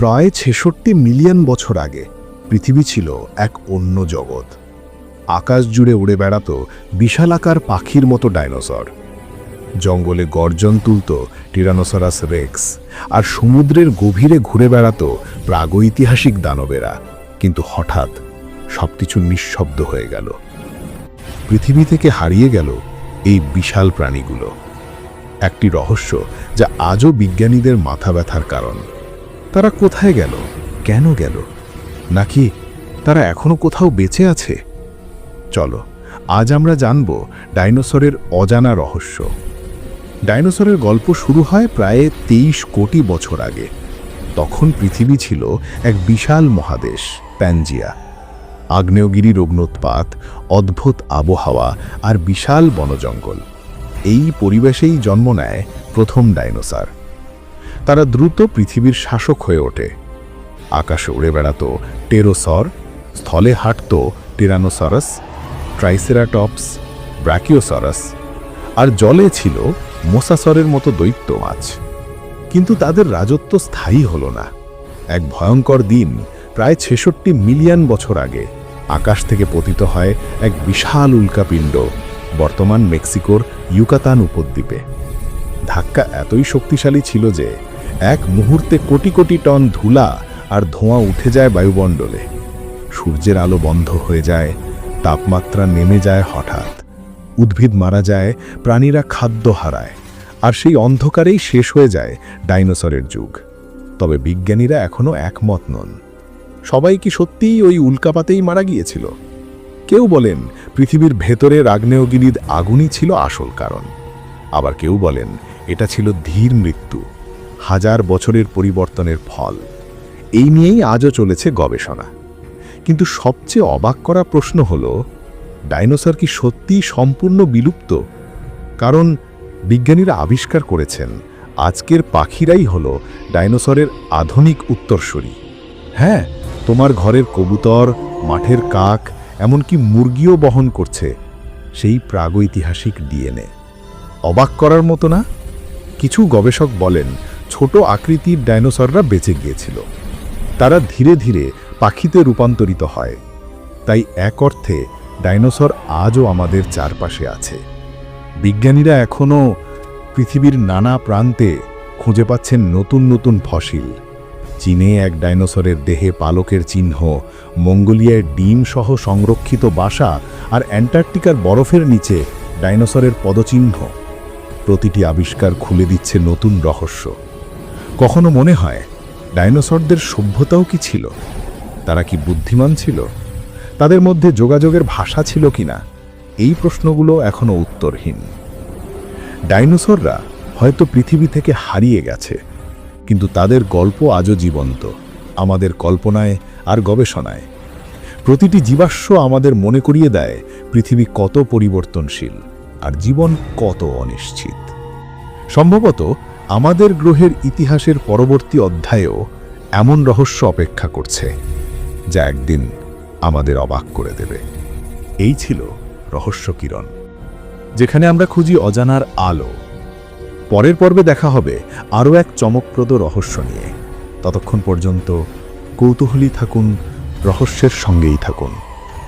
প্রায় ছেষট্টি মিলিয়ন বছর আগে পৃথিবী ছিল এক অন্য জগৎ। আকাশ জুড়ে উড়ে বেড়াতো বিশালাকার পাখির মতো ডাইনোসর। জঙ্গলে গর্জন তুলত টিরানোসরাস রেক্স আর সমুদ্রের গভীরে ঘুরে বেড়াতো প্রাগৈতিহাসিক দানবেরা। কিন্তু হঠাৎ সবকিছু নিঃশব্দ হয়ে গেল। পৃথিবী থেকে হারিয়ে গেল এই বিশাল প্রাণীগুলো। একটি রহস্য যা আজও বিজ্ঞানীদের মাথা ব্যথার কারণ। তারা কোথায় গেল? কেন গেল? নাকি তারা এখনও কোথাও বেঁচে আছে? চলো, আজ আমরা জানব ডাইনোসরের অজানা রহস্য। ডাইনোসরের গল্প শুরু হয় প্রায় তেইশ কোটি বছর আগে। তখন পৃথিবী ছিল এক বিশাল মহাদেশ, প্যানজিয়া। আগ্নেয়গিরির অগ্নোৎপাত অদ্ভুত আবহাওয়া আর বিশাল বনজঙ্গল। এই পরিবেশেই জন্ম নেয় প্রথম ডাইনোসর। তারা দ্রুত পৃথিবীর শাসক হয়ে ওঠে। আকাশে উড়ে বেড়াতো টেরোসর, স্থলে হাঁটত টিরানোসরাস, ট্রাইসেরাটপস, ব্র্যাকিওসরাস, আর জলে ছিল মোসাসরের মতো দৈত্য মাছ। কিন্তু তাদের রাজত্ব স্থায়ী হল না। এক ভয়ঙ্কর দিন, প্রায় ছেষট্টি মিলিয়ন বছর আগে, আকাশ থেকে পতিত হয় এক বিশাল উল্কাপিণ্ড, বর্তমান মেক্সিকোর ইউকাতান উপদ্বীপে। ধাক্কা এতই শক্তিশালী ছিল যে এক মুহূর্তে কোটি কোটি টন ধুলা আর ধোঁয়া উঠে যায় বায়ুমণ্ডলে। সূর্যের আলো বন্ধ হয়ে যায়, তাপমাত্রা নেমে যায় হঠাৎ। উদ্ভিদ মারা যায়, প্রাণীরা খাদ্য হারায়, আর সেই অন্ধকারেই শেষ হয়ে যায় ডাইনোসরের যুগ। তবে বিজ্ঞানীরা এখনও একমত নন। সবাই কি সত্যিই ওই উল্কাপাতেই মারা গিয়েছিল? কেউ বলেন পৃথিবীর ভেতরের আগ্নেয়গিরির আগুনই ছিল আসল কারণ। আবার কেউ বলেন এটা ছিল ধীর মৃত্যু। হাজার বছরের পরিবর্তনের ফল। এই নিয়েই আজও চলেছে গবেষণা। কিন্তু সবচেয়ে অবাক করা প্রশ্ন হল, ডাইনোসর কি সত্যিই সম্পূর্ণ বিলুপ্ত? কারণ বিজ্ঞানীরা আবিষ্কার করেছেন, আজকের পাখিরাই হল ডাইনোসরের আধুনিক উত্তরসূরি। হ্যাঁ তোমার ঘরের কবুতর, মাঠের কাক, এমনকি মুরগিও বহন করছে, সেই প্রাগৈতিহাসিক ডিএনএ। অবাক করার মতো না? কিছু গবেষক বলেন ছোট আকৃতির ডাইনোসররা বেঁচে গিয়েছিল। তারা ধীরে ধীরে পাখিতে রূপান্তরিত হয়। তাই এক অর্থে ডাইনোসর আজও আমাদের চারপাশে আছে। বিজ্ঞানীরা এখনও পৃথিবীর নানা প্রান্তে খুঁজে পাচ্ছেন নতুন নতুন ফসিল। চীনে এক ডাইনোসরের দেহে পালকের চিহ্ন, মঙ্গোলিয়ায় ডিম সহ সংরক্ষিত বাসা আর অ্যান্টার্কটিকার বরফের নিচে ডাইনোসরের পদচিহ্ন। প্রতিটি আবিষ্কার খুলে দিচ্ছে নতুন রহস্য। কখনো মনে হয় ডাইনোসরদের সভ্যতাও কি ছিল? তারা কি বুদ্ধিমান ছিল? তাদের মধ্যে যোগাযোগের ভাষা ছিল কিনা? এই প্রশ্নগুলো এখনও উত্তরহীন। ডাইনোসররা হয়তো পৃথিবী থেকে হারিয়ে গেছে, কিন্তু তাদের গল্প আজও জীবন্ত, আমাদের কল্পনায় আর গবেষণায়। প্রতিটি জীবাশ্ম আমাদের মনে করিয়ে দেয় পৃথিবী কত পরিবর্তনশীল আর জীবন কত অনিশ্চিত। সম্ভবত আমাদের গ্রহের ইতিহাসের পরবর্তী অধ্যায়েও এমন রহস্য অপেক্ষা করছে, যা একদিন আমাদের অবাক করে দেবে। এই ছিল রহস্য কিরণ, যেখানে আমরা খুঁজি অজানার আলো। পরের পর্বে দেখা হবে আরও এক চমকপ্রদ রহস্য নিয়ে। ততক্ষণ পর্যন্ত কৌতূহলী থাকুন, রহস্যের সঙ্গেই থাকুন।